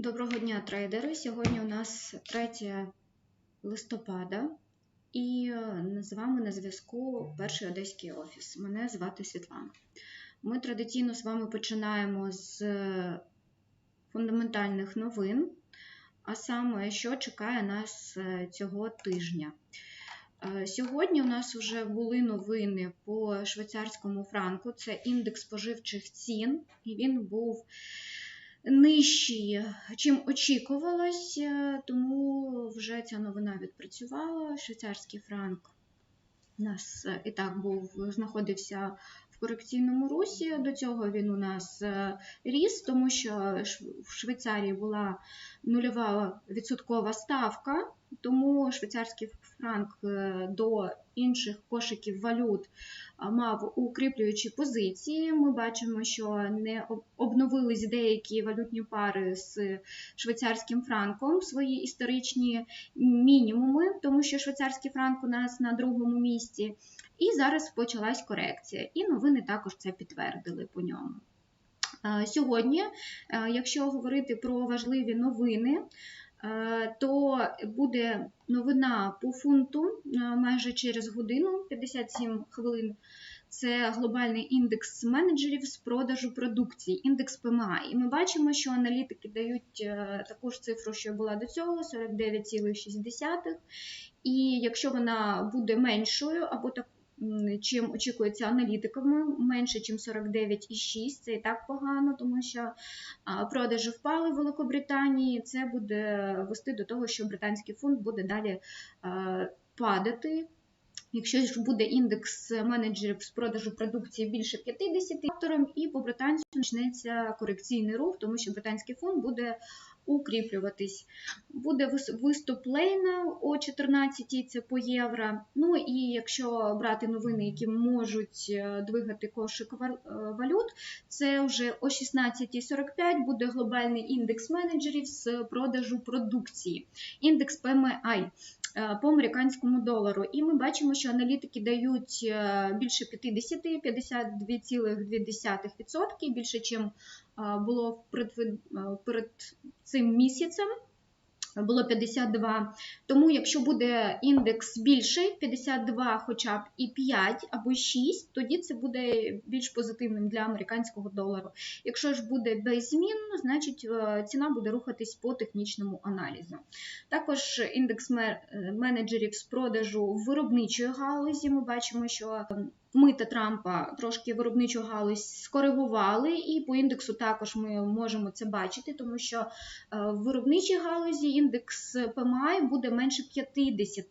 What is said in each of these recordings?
Доброго дня, трейдери! Сьогодні у нас 3 листопада і е, з вами на зв'язку перший одеський офіс. Мене звати Світлана. Ми традиційно з вами починаємо з фундаментальних новин, а саме, що чекає нас е, цього тижня. Е, Сьогодні у нас вже були новини по швейцарському франку. Це індекс споживчих цін, і він був нижчий, чим очікувалось, е, тому вже ця новина відпрацювала. Швейцарський франк у нас е, і так був, знаходився в корекційному русі. До цього він у нас е, ріс, тому що в Швейцарії була нульова відсоткова ставка, тому швейцарський франк до інших кошиків валют мав укріплюючі позиції. Ми бачимо, що не обновились деякі валютні пари з швейцарським франком свої історичні мінімуми, тому що швейцарський франк у нас на другому місці. І зараз почалась корекція. І новини також це підтвердили по ньому. Сьогодні, якщо говорити про важливі новини, то буде новина по фунту е, майже через годину, 57 хвилин. Це глобальний індекс менеджерів з продажу продукції, індекс PMI. І ми бачимо, що аналітики дають е, таку ж цифру, що була до цього 49,6. І якщо вона буде меншою, або так, чим очікується аналітиками, менше, ніж 49,6, це і так погано, тому що продажі впали в Великобританії. Це буде вести до того, що британський фунт буде далі падати. Якщо ж буде індекс менеджерів з продажу продукції більше 50 фактором, і по британцю почнеться корекційний рух, тому що британський фонд буде укріплюватись. Буде виступ Лейна о 14 це по євро. Ну і якщо брати новини, які можуть е, двигати кошик е, валют, це вже о 16.45 буде глобальний індекс менеджерів з продажу продукції, індекс PMI по американському долару. І ми бачимо, що аналітики дають е, більше 50, 52,2%, більше, ніж було перед, перед цим місяцем. Було 52. Тому, якщо буде індекс більший, 52 хоча б і 5 або 6, тоді це буде більш позитивним для американського долару. Якщо ж буде без змін, значить е, ціна буде рухатись по технічному аналізу. Також індекс ме- менеджерів з продажу виробничої галузі. Ми бачимо, що мита Трампа трошки виробничу галузь скоригували, і по індексу також ми можемо це бачити, тому що е, в виробничій галузі індекс PMI буде менше 50,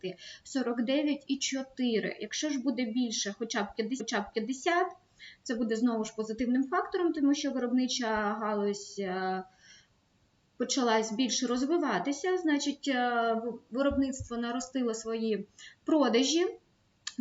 49,4. Якщо ж буде більше, хоча б 50, хоча б 50, це буде знову ж позитивним фактором, тому що виробнича галузь. е, Почалась більше розвиватися, значить, е, виробництво наростило свої продажі,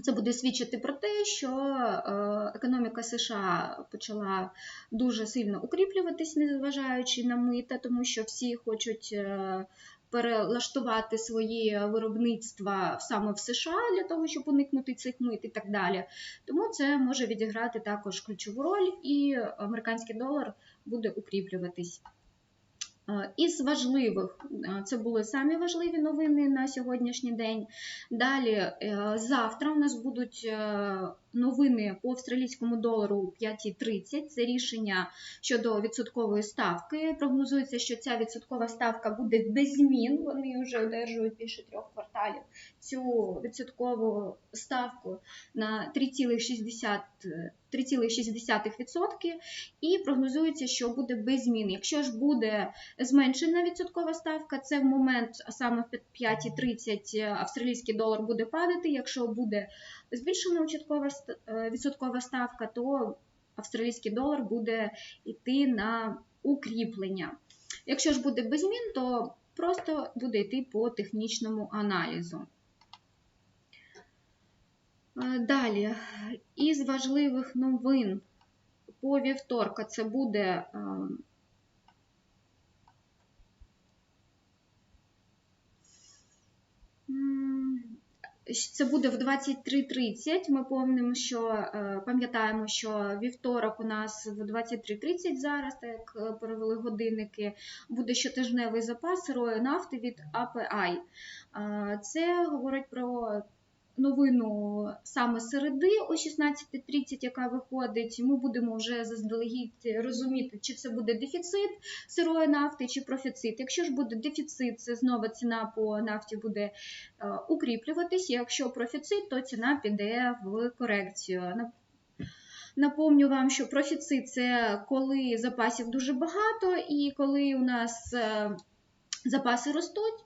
це буде свідчити про те, що е, економіка США почала дуже сильно укріплюватись, незважаючи на мита, тому що всі хочуть е, перелаштувати свої виробництва саме в США для того, щоб уникнути цих мит і так далі. Тому це може відіграти також ключову роль, і американський долар буде укріплюватись. Е, Із важливих, е, це були самі важливі новини на сьогоднішній день. Далі, е, завтра у нас будуть новини по австралійському долару у 5.30. Це рішення щодо відсоткової ставки. Прогнозується, що ця відсоткова ставка буде без змін. Вони вже одержують більше трьох кварталів цю відсоткову ставку на 3,6% і прогнозується, що буде без змін. Якщо ж буде зменшена відсоткова ставка, це в момент, а саме в 5,30 австралійський долар буде падати. Якщо буде збільшена е, відсоткова ставка, то австралійський долар буде йти на укріплення. Якщо ж буде без змін, то просто буде йти по технічному аналізу. Е, Далі, із важливих новин по вівторка це буде Це буде в 23.30. Ми пам'ятаємо, що е, пам'ятаємо, що вівторок у нас в 23.30 зараз, так як провели перевели годинники, буде щотижневий запас сирої нафти від API. Е, Це говорить про новину саме середи о 16.30, яка виходить. Ми будемо вже заздалегідь розуміти, чи це буде дефіцит сирої нафти, чи профіцит. Якщо ж буде дефіцит, це знову ціна по нафті буде е, укріплюватись. Якщо профіцит, то ціна піде в корекцію. Напомню вам, що профіцит це коли запасів дуже багато, і коли у нас е, запаси ростуть,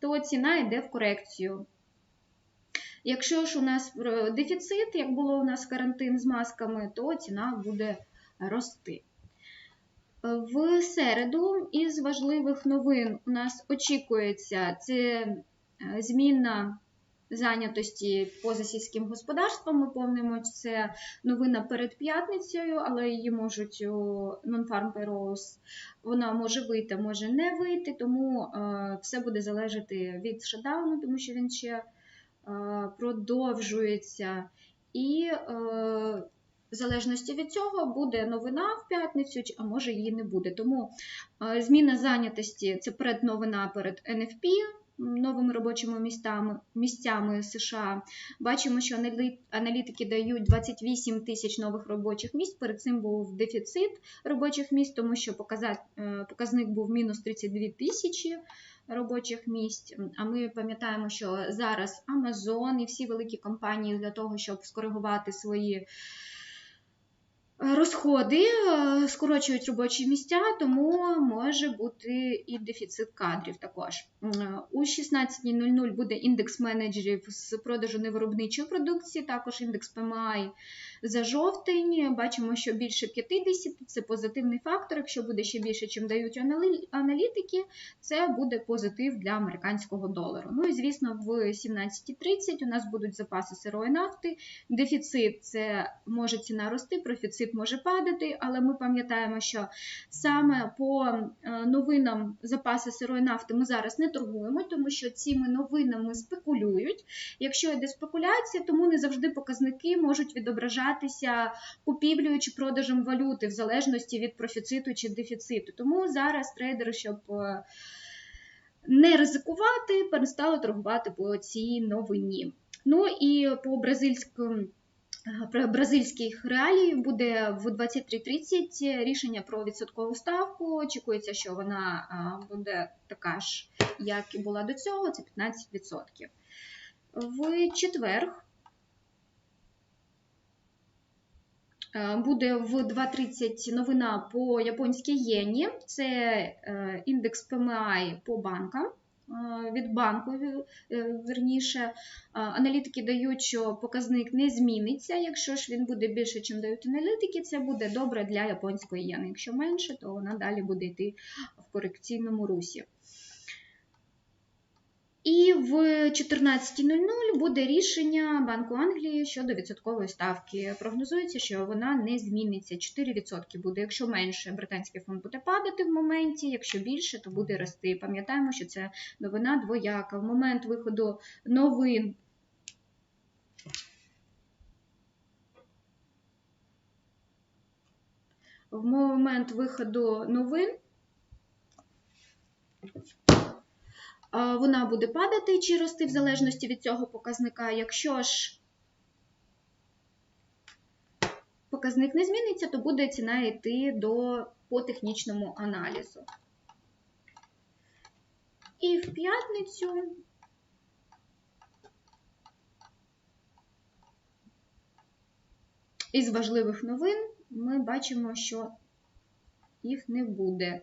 то ціна йде в корекцію. Якщо ж у нас е, дефіцит, як було у нас карантин з масками, то ціна буде рости. В середу із важливих новин у нас очікується це е, зміна зайнятості поза сільським господарством. Ми помнимо, це новина перед п'ятницею, але її можуть Non-Farm Payrolls, вона може вийти, може не вийти, тому е, все буде залежати від шатдауну, тому що він ще продовжується. І е, в залежності від цього буде новина в п'ятницю, а може її не буде. Тому е, зміна зайнятості це передновина перед NFP, новими робочими містами, місцями США. Бачимо, що аналі- аналітики дають 28 тисяч нових робочих місць. Перед цим був дефіцит робочих місць, тому що е, показник був мінус 32 тисячі робочих місць. А ми пам'ятаємо, що зараз Amazon і всі великі компанії для того, щоб скоригувати свої розходи, е, скорочують робочі місця, тому може бути і дефіцит кадрів також. М, У 16.00 буде індекс менеджерів з продажу невиробничої продукції, також індекс PMI за жовтень. Бачимо, що більше 50 – це позитивний фактор. Якщо буде ще більше, чим дають аналітики, це буде позитив для американського долару. Ну і звісно, в 17.30 у нас будуть запаси сирої нафти. Дефіцит це може ціна рости, профіцит може падати, але ми пам'ятаємо, що саме по е, новинам запаси сирої нафти ми зараз не торгуємо, тому що цими новинами спекулюють. Якщо йде спекуляція, тому не завжди показники можуть відображатися купівлею чи продажем валюти в залежності від профіциту чи дефіциту. Тому зараз трейдери, щоб е, не ризикувати, перестали торгувати по цій новині. Ну і по бразильському. Про бразильських реалій буде в 23.30 рішення про відсоткову ставку. Очікується, що вона буде така ж, як і була до цього, це 15%. В четвер е, буде в 2.30 новина по японській єні. Це е, індекс PMI по банкам. е, Від банку, е, верніше, Аналітики дають, що показник не зміниться. Якщо ж він буде більше, чим дають аналітики, це буде добре для японської єни. Якщо менше, то вона далі буде йти в корекційному русі. І в 14.00 буде рішення Банку Англії щодо відсоткової ставки. Прогнозується, що вона не зміниться. 4% буде. Якщо менше, британський фонд буде падати в моменті, якщо більше, то буде рости. Пам'ятаємо, що це новина двояка. В момент виходу новин в момент виходу новин вона буде падати чи рости в залежності від цього показника. Якщо ж показник не зміниться, то буде ціна йти до, по технічному аналізу. І в п'ятницю із важливих новин ми бачимо, що їх не буде.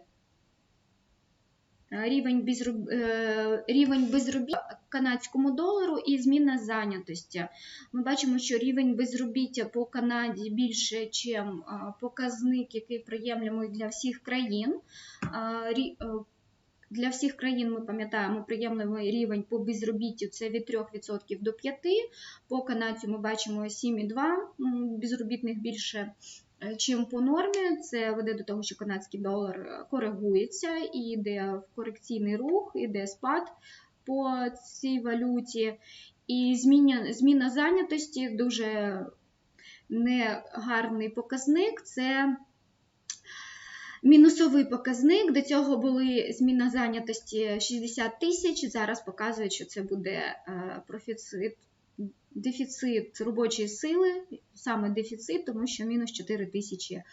Е, Рівень, безроб... е, рівень безробіття канадському долару і зміна зайнятості. Ми бачимо, що рівень безробіття по Канаді більше, ніж показник, який приємлемий для всіх країн. Е, Для всіх країн ми пам'ятаємо приємний рівень по безробіттю це від 3% до 5%. По канадцю ми бачимо 7,2 м, безробітних більше. Е, Чим по нормі, це веде до того, що канадський долар е, коригується і йде в корекційний рух, іде спад по цій валюті. І зміна, зміна зайнятості дуже негарний показник. Це мінусовий показник. До цього були зміна зайнятості 60 тисяч. Зараз показують, що це буде е, профіцит, дефіцит робочої сили, саме дефіцит, тому що мінус 4 тисячі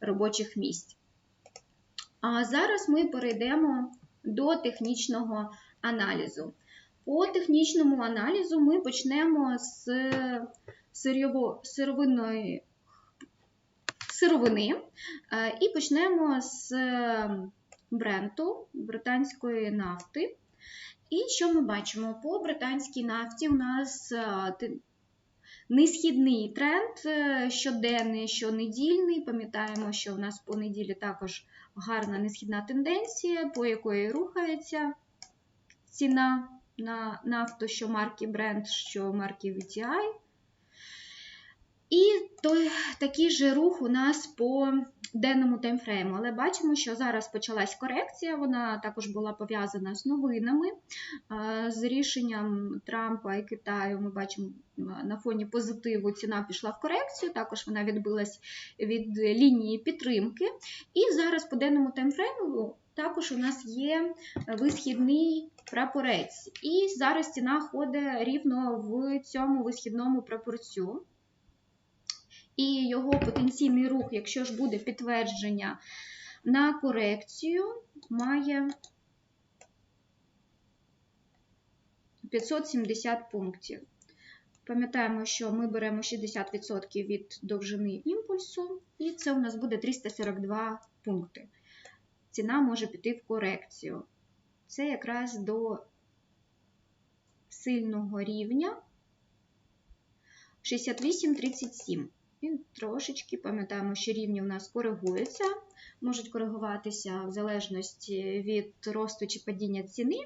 робочих місць. А зараз ми перейдемо до технічного аналізу. По технічному аналізу ми почнемо з сировинної сировини е, і почнемо з бренду британської нафти. І що ми бачимо? По британській нафті у нас е, несхідний тренд е, щоденний, щонедільний. Пам'ятаємо, що у нас по неділі також гарна несхідна тенденція, по якої рухається ціна на нафту, що марки бренд, що марки VTI. І той, такий же рух у нас по денному таймфрейму. Але бачимо, що зараз почалась корекція, вона також була пов'язана з новинами, з рішенням Трампа і Китаю. Ми бачимо на фоні позитиву ціна пішла в корекцію, також вона відбилась від лінії підтримки. І зараз по денному таймфрейму також у нас є висхідний прапорець. І зараз ціна ходить рівно в цьому висхідному прапорцю і його потенційний рух, якщо ж буде підтвердження на корекцію, має 570 пунктів. Пам'ятаємо, що ми беремо 60% від довжини імпульсу, і це у нас буде 342 пункти. Ціна може піти в корекцію. Це якраз до сильного рівня 68,37. Він трошечки, пам'ятаємо, що рівні у нас коригуються, можуть коригуватися в залежності від росту чи падіння ціни.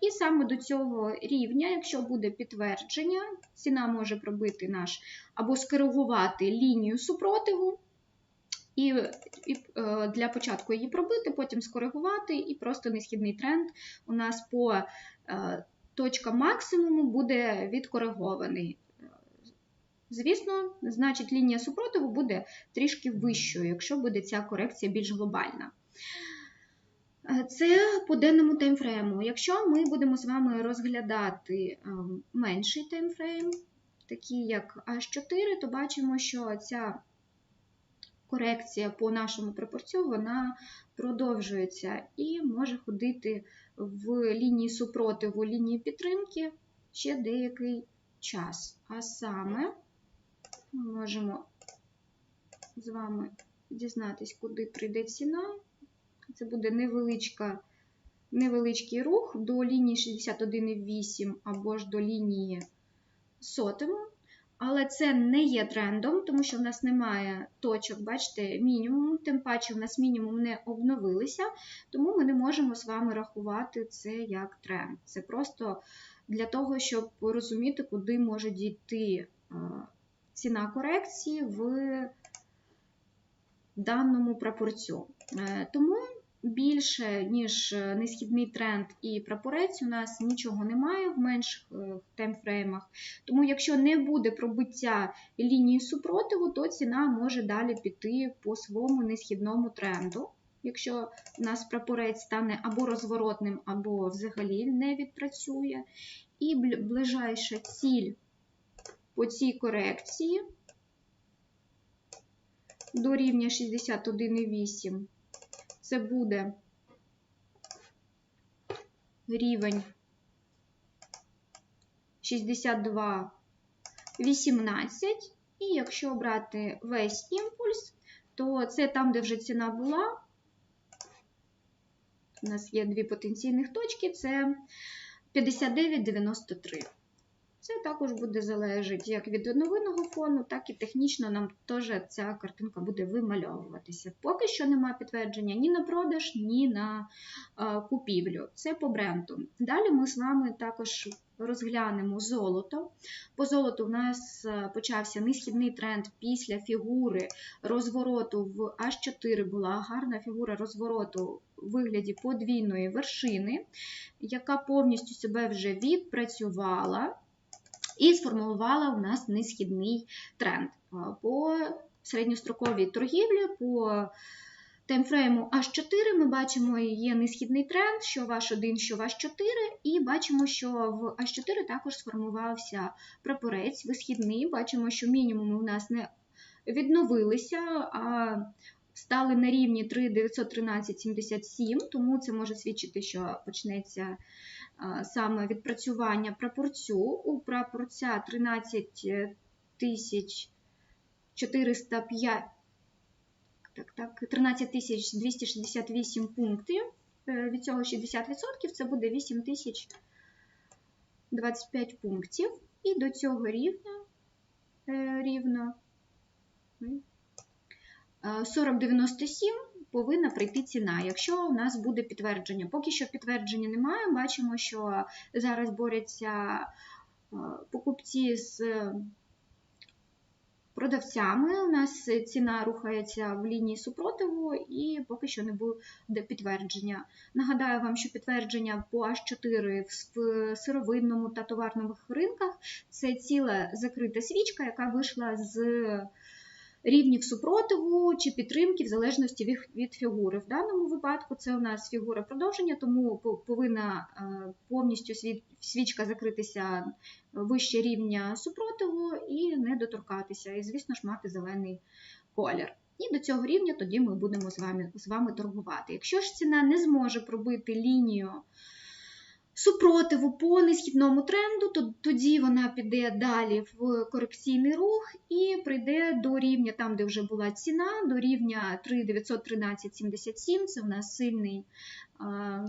І саме до цього рівня, якщо буде підтвердження, ціна може пробити наш або скоригувати лінію супротиву. І е, для початку її пробити, потім скоригувати, і просто несхідний тренд у нас по е, точка максимуму буде відкоригований. Звісно, значить, лінія супротиву буде трішки вищою, якщо буде ця корекція більш глобальна. Це по денному таймфрейму. Якщо ми будемо з вами розглядати ем, менший таймфрейм, такий як H4, то бачимо, що ця корекція по нашому пропорцію вона продовжується і може ходити в лінії супротиву, лінії підтримки ще деякий час. А саме ми можемо з вами дізнатись, куди прийде ціна. Це буде невеличка, невеличкий рух до лінії 61,8 або ж до лінії сотому. Але це не є трендом, тому що в нас немає точок, бачите, мінімум, тим паче в нас мінімум не обновилися, тому ми не можемо з вами рахувати це як тренд. Це просто для того, щоб розуміти, куди може дійти ціна корекції в даному прапорцю. Е, тому більше, ніж несхідний тренд і прапорець, у нас нічого немає в менших е, таймфреймах. Тому, якщо не буде пробиття лінії супротиву, то ціна може далі піти по своєму несхідному тренду. Якщо у нас прапорець стане або розворотним, або взагалі не відпрацює. І ближайша ціль по цій корекції до рівня 61,8. Це буде рівень 62,18. І якщо брати весь імпульс, то це там, де вже ціна була. У нас є дві потенційних точки, це 59,93. Це також буде залежати як від новинного фону, так і технічно нам теж ця картинка буде вимальовуватися. Поки що немає підтвердження ні на продаж, ні на купівлю. Це по бренду. Далі ми з вами також розглянемо золото. По золоту в нас почався несхідний тренд після фігури розвороту в H4 була гарна фігура розвороту вигляді подвійної вершини, яка повністю себе вже відпрацювала. І сформувала у нас несхідний тренд. По середньостроковій торгівлі, по таймфрейму H4 ми бачимо, є несхідний тренд, що ваш 1, що ваш 4, і бачимо, що в H4 також сформувався прапорець висхідний. Бачимо, що мінімуми у нас не відновилися, а стали на рівні 3,913,77, тому це може свідчити, що почнеться саме відпрацювання прапорцю. У прапорця 13 тисяч 405 так, так, 13 268 пунктів. Е, від цього 60% це буде 8 тисяч 25 пунктів. І до цього рівня е, рівно 40,97 е, повинна прийти ціна, якщо у нас буде підтвердження. Поки що підтвердження немає, бачимо, що зараз борються покупці з продавцями. У нас ціна рухається в лінії супротиву і поки що не буде підтвердження. Нагадаю вам, що підтвердження по H4 в сировинному та товарних ринках це ціла закрита свічка, яка вийшла з рівнів супротиву чи підтримки в залежності від фігури. В даному випадку це у нас фігура продовження, тому повинна е, повністю свічка закритися вище рівня супротиву і не доторкатися, і, звісно ж, мати зелений колір. І до цього рівня тоді ми будемо з вами, з вами торгувати. Якщо ж ціна не зможе пробити лінію супротиву по несхідному тренду, то тоді вона піде далі в корекційний рух і прийде до рівня, там, де вже була ціна, до рівня 3,913,77. Це у нас сильний а,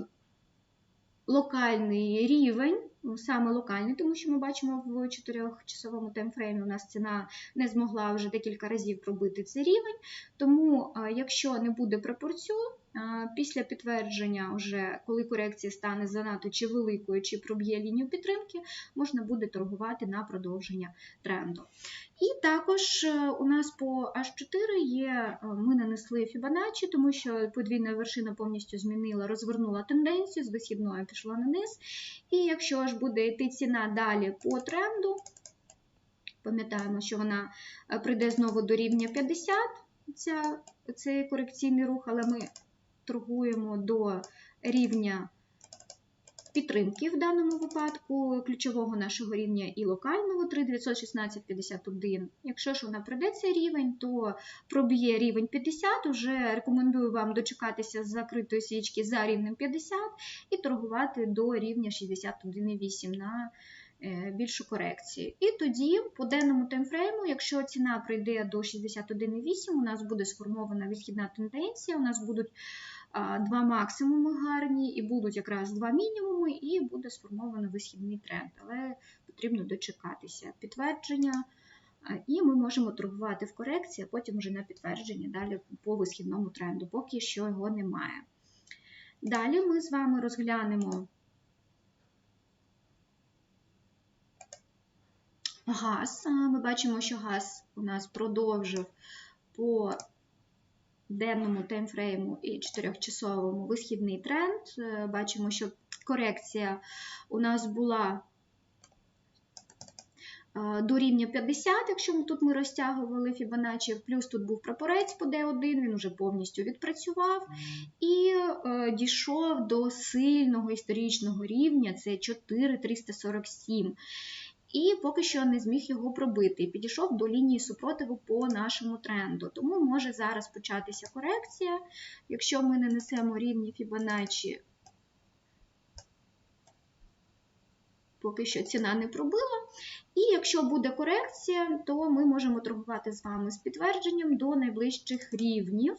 локальний рівень. Саме локальний, тому що ми бачимо в 4-часовому таймфреймі у нас ціна не змогла вже декілька разів пробити цей рівень. Тому, якщо не буде пропорцію, Після підтвердження, вже коли корекція стане занадто чи великою, чи проб'є лінію підтримки, можна буде торгувати на продовження тренду. І також е, у нас по H4 є, е, ми нанесли Fibonacci, тому що подвійна вершина повністю змінила, розвернула тенденцію, з висхідної пішла на низ. І якщо ж буде йти ціна далі по тренду, пам'ятаємо, що вона е, прийде знову до рівня 50, ця, цей корекційний рух, але ми торгуємо до рівня підтримки в даному випадку, ключового нашого рівня і локального 3,916,51. Якщо ж вона пройде цей рівень, то проб'є рівень 50, уже рекомендую вам дочекатися з закритої свічки за рівнем 50 і торгувати до рівня 61,8 на е, більшу корекцію. І тоді, по денному таймфрейму, якщо ціна прийде до 61,8, у нас буде сформована відхідна тенденція, у нас будуть два максимуми гарні, і будуть якраз два мінімуми, і буде сформовано висхідний тренд. Але потрібно дочекатися підтвердження. І ми можемо торгувати в корекції, а потім вже на підтвердження далі по висхідному тренду, поки що його немає. Далі ми з вами розглянемо газ. Ми бачимо, що газ у нас продовжив по денному таймфрейму і 4-часовому висхідний тренд. Е, бачимо, що корекція у нас була е, до рівня 50, якщо тут ми розтягували Fibonacci, плюс тут був прапорець по D1, він вже повністю відпрацював і е, дійшов до сильного історичного рівня, це 4,347 і поки що не зміг його пробити. Підійшов до лінії супротиву по нашому тренду. Тому може зараз початися корекція. Якщо ми не несемо рівні Fibonacci, поки що ціна не пробила. І якщо буде корекція, то ми можемо торгувати з вами з підтвердженням до найближчих рівнів.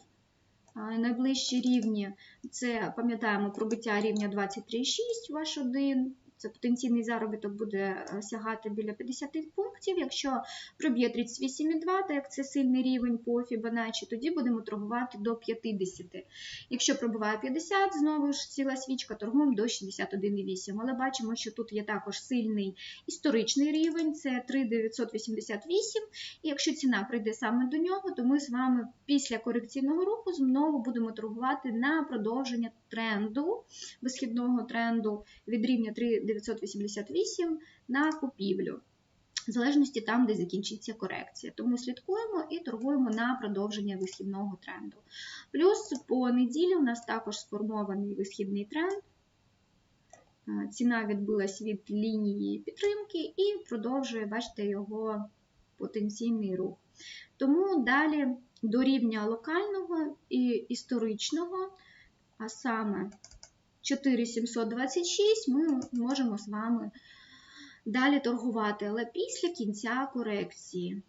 Найближчі рівні це, пам'ятаємо, пробиття рівня 23,6 ваш один це потенційний заробіток буде е, сягати біля 50 пунктів. Якщо проб'є 38,2, так як це сильний рівень по Fibonacci, тоді будемо торгувати до 50. Якщо пробиває 50, знову ж ціла свічка торгуємо до 61,8. Але бачимо, що тут є також сильний історичний рівень, це 3,988. І якщо ціна прийде саме до нього, то ми з вами після корекційного руху знову будемо торгувати на продовження тренду, висхідного тренду від рівня 3,988 на купівлю. в залежності там, де закінчиться корекція. Тому слідкуємо і торгуємо на продовження висхідного тренду. Плюс по неділі у нас також сформований висхідний тренд. Ціна відбилась від лінії підтримки і продовжує, бачите, його потенційний рух. Тому далі до рівня локального і історичного, а саме 4726, ми можемо з вами далі торгувати, але після кінця корекції.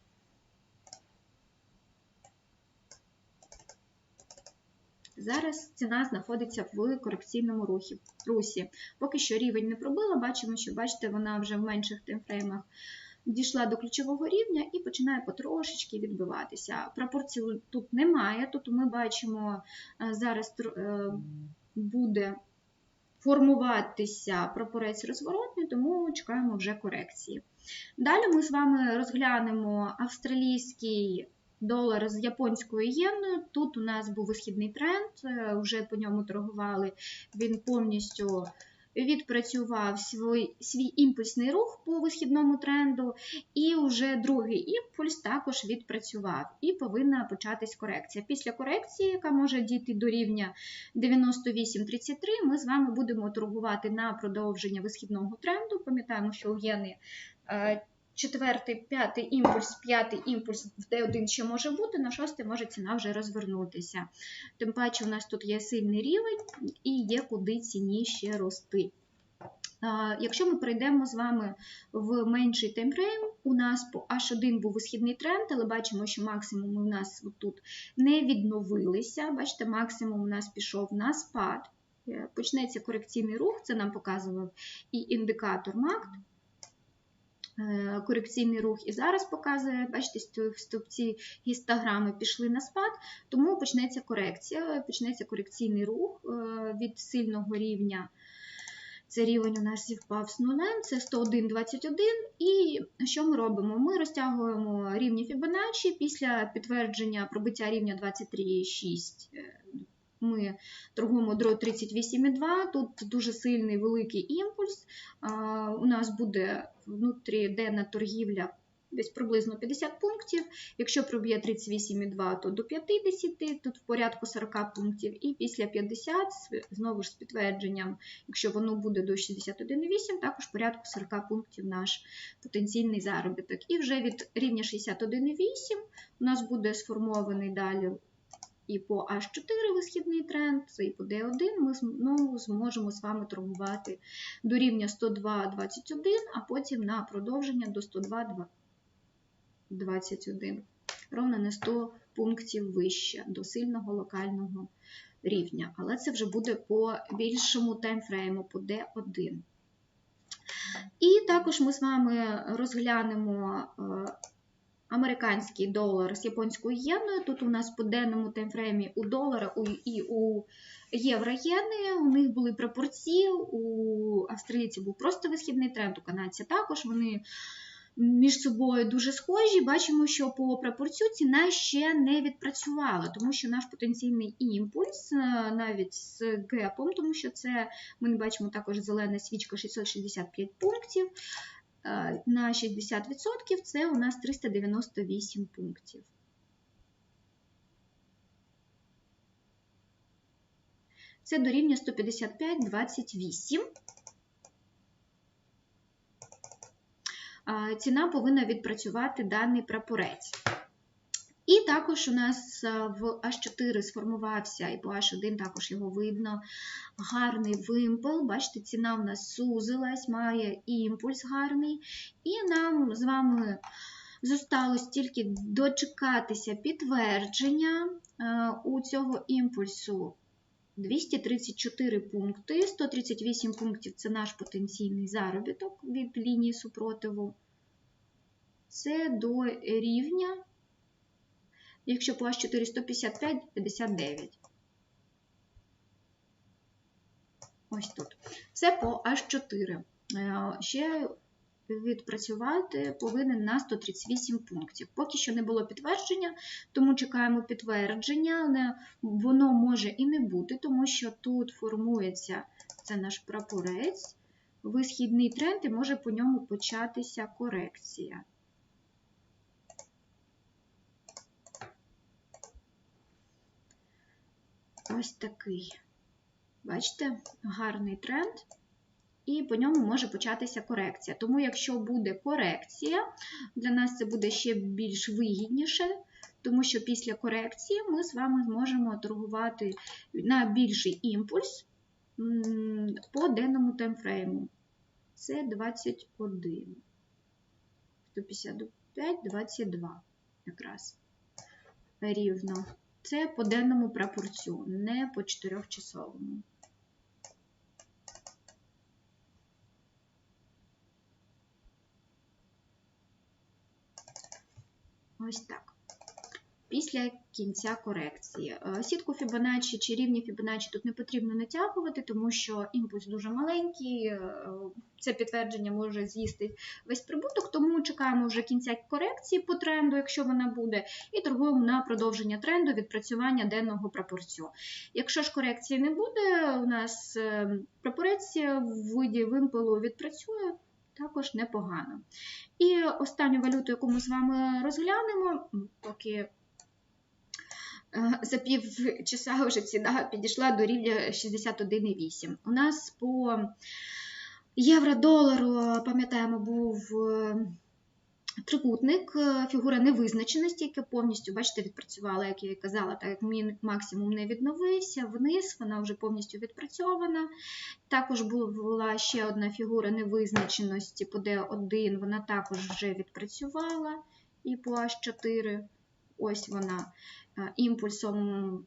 Зараз ціна знаходиться в корекційному рухі, русі. Поки що рівень не пробила, бачимо, що бачите, вона вже в менших таймфреймах дійшла до ключового рівня і починає потрошечки відбиватися. Пропорцій тут немає, тут ми бачимо, е, зараз е, буде формуватися прапорець розворотний, тому чекаємо вже корекції. Далі ми з вами розглянемо австралійський долар з японською єною. Тут у нас був висхідний тренд, е, вже по ньому торгували, він повністю відпрацював свій свій імпульсний рух по висхідному тренду, і вже другий імпульс також відпрацював і повинна початись корекція. Після корекції, яка може дійти до рівня 98,33, ми з вами будемо торгувати на продовження висхідного тренду. Пам'ятаємо, що у єни четвертий, п'ятий імпульс, п'ятий імпульс в D1 ще може бути, на шостий може ціна вже розвернутися. Тим паче, у нас тут є сильний рівень і є куди ціні ще рости. Якщо ми пройдемо з вами в менший таймфрейм, у нас по H1 був висхідний тренд, але бачимо, що максимум у нас тут не відновилися. Бачите, максимум у нас пішов на спад. Е, почнеться корекційний рух, це нам показував і індикатор МАКТ. Е, корекційний рух і зараз показує, бачите, стовпці гістограми пішли на спад, тому почнеться корекція, почнеться корекційний рух е, від сильного рівня. Це рівень у нас зівпав з нулем, це 101,21. І що ми робимо? Ми розтягуємо рівні Fibonacci після підтвердження пробиття рівня 23,6 ми торгуємо до 38,2. Тут дуже сильний великий імпульс. У нас буде внутріденна торгівля десь приблизно 50 пунктів. Якщо проб'є 38,2, то до 50, тут в порядку 40 пунктів. І після 50, знову ж з підтвердженням, якщо воно буде до 61,8, також в порядку 40 пунктів наш потенційний заробіток. І вже від рівня 61,8 у нас буде сформований далі і по H4 висхідний тренд, і по D1 ми знову зможемо з вами торгувати до рівня 102,21, а потім на продовження до 102,21. Ровно на 100 пунктів вище до сильного локального рівня. Але це вже буде по більшому таймфрейму, по D1. І також ми з вами розглянемо е, американський долар з японською єною. Тут у нас по денному таймфреймі у долара і у євро-єни. У них були пропорції, у австралійців був просто висхідний тренд, у канадця також. Вони між собою дуже схожі. Бачимо, що по пропорцію ціна ще не відпрацювала, тому що наш потенційний імпульс е, навіть з гепом, тому що це ми бачимо також зелена свічка 665 пунктів. Е, на 60% це у нас 398 пунктів. Це дорівнює 155,28. Е, ціна повинна відпрацювати даний прапорець. І також у нас е, в H4 сформувався, і по H1 також його видно. Гарний вимпел. Бачите, ціна в нас сузилась, має імпульс гарний. І нам з вами зосталось тільки дочекатися підтвердження е, у цього імпульсу. 234 пункти, 138 пунктів це наш потенційний заробіток від лінії супротиву. Це до рівня якщо по H4 155, 59. Ось тут. Це по H4. Е, ще відпрацювати повинен на 138 пунктів. Поки що не було підтвердження, тому чекаємо підтвердження, але воно може і не бути, тому що тут формується це наш прапорець. висхідний тренд і може по ньому початися корекція. Ось такий. Бачите, гарний тренд, і по ньому може початися корекція. Тому, якщо буде корекція, для нас це буде ще більш вигідніше, тому що після корекції ми з вами зможемо торгувати на більший імпульс по денному таймфрейму. Це 21. 155, 22 якраз рівно. Це по денному прапорцю, не по 4-часовому. Ось так. Після кінця корекції. Е, Сітку Fibonacci чи рівні Fibonacci тут не потрібно натягувати, тому що імпульс дуже маленький, е, це підтвердження може з'їсти весь прибуток, тому чекаємо вже кінця корекції по тренду, якщо вона буде, і торгуємо на продовження тренду відпрацювання денного прапорцю. Якщо ж корекції не буде, у нас е, прапорець в виді вимпелу відпрацює. Також непогано. І останню валюту, яку ми з вами розглянемо, поки за пів часа вже ціна підійшла до рівня 61,8. У нас по євро-долару, пам'ятаємо, був е, трикутник, е, фігура невизначеності, яка повністю, бачите, відпрацювала, як я і казала, так як мін максимум не відновився, вниз, вона вже повністю відпрацьована. Також була ще одна фігура невизначеності по D1, вона також вже відпрацювала. І по H4, ось вона е, імпульсом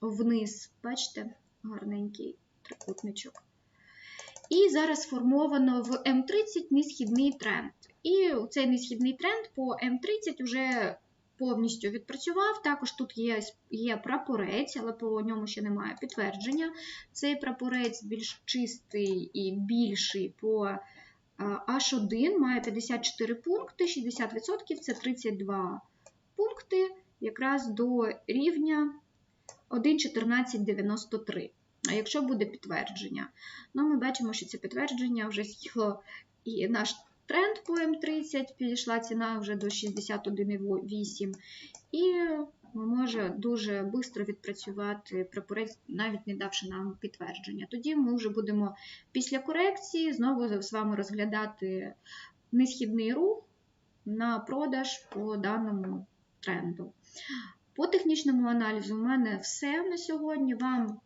вниз, бачите, гарненький трикутничок. І зараз сформовано в М30 несхідний тренд. І цей несхідний тренд по М30 вже повністю відпрацював. Також тут є є прапорець, але по ньому ще немає підтвердження. Цей прапорець більш чистий і більший по H1, має 54 пункти, 60% це 32 пункти, якраз до рівня 1,1493. А якщо буде підтвердження, ну ми бачимо, що це підтвердження вже з'їло і наш тренд по М30, підійшла ціна вже до 61,8, і може дуже швидко відпрацювати прапорець, навіть не давши нам підтвердження. Тоді ми вже будемо після корекції знову з вами розглядати несхідний рух на продаж по даному тренду. По технічному аналізу у мене все на сьогодні. Вам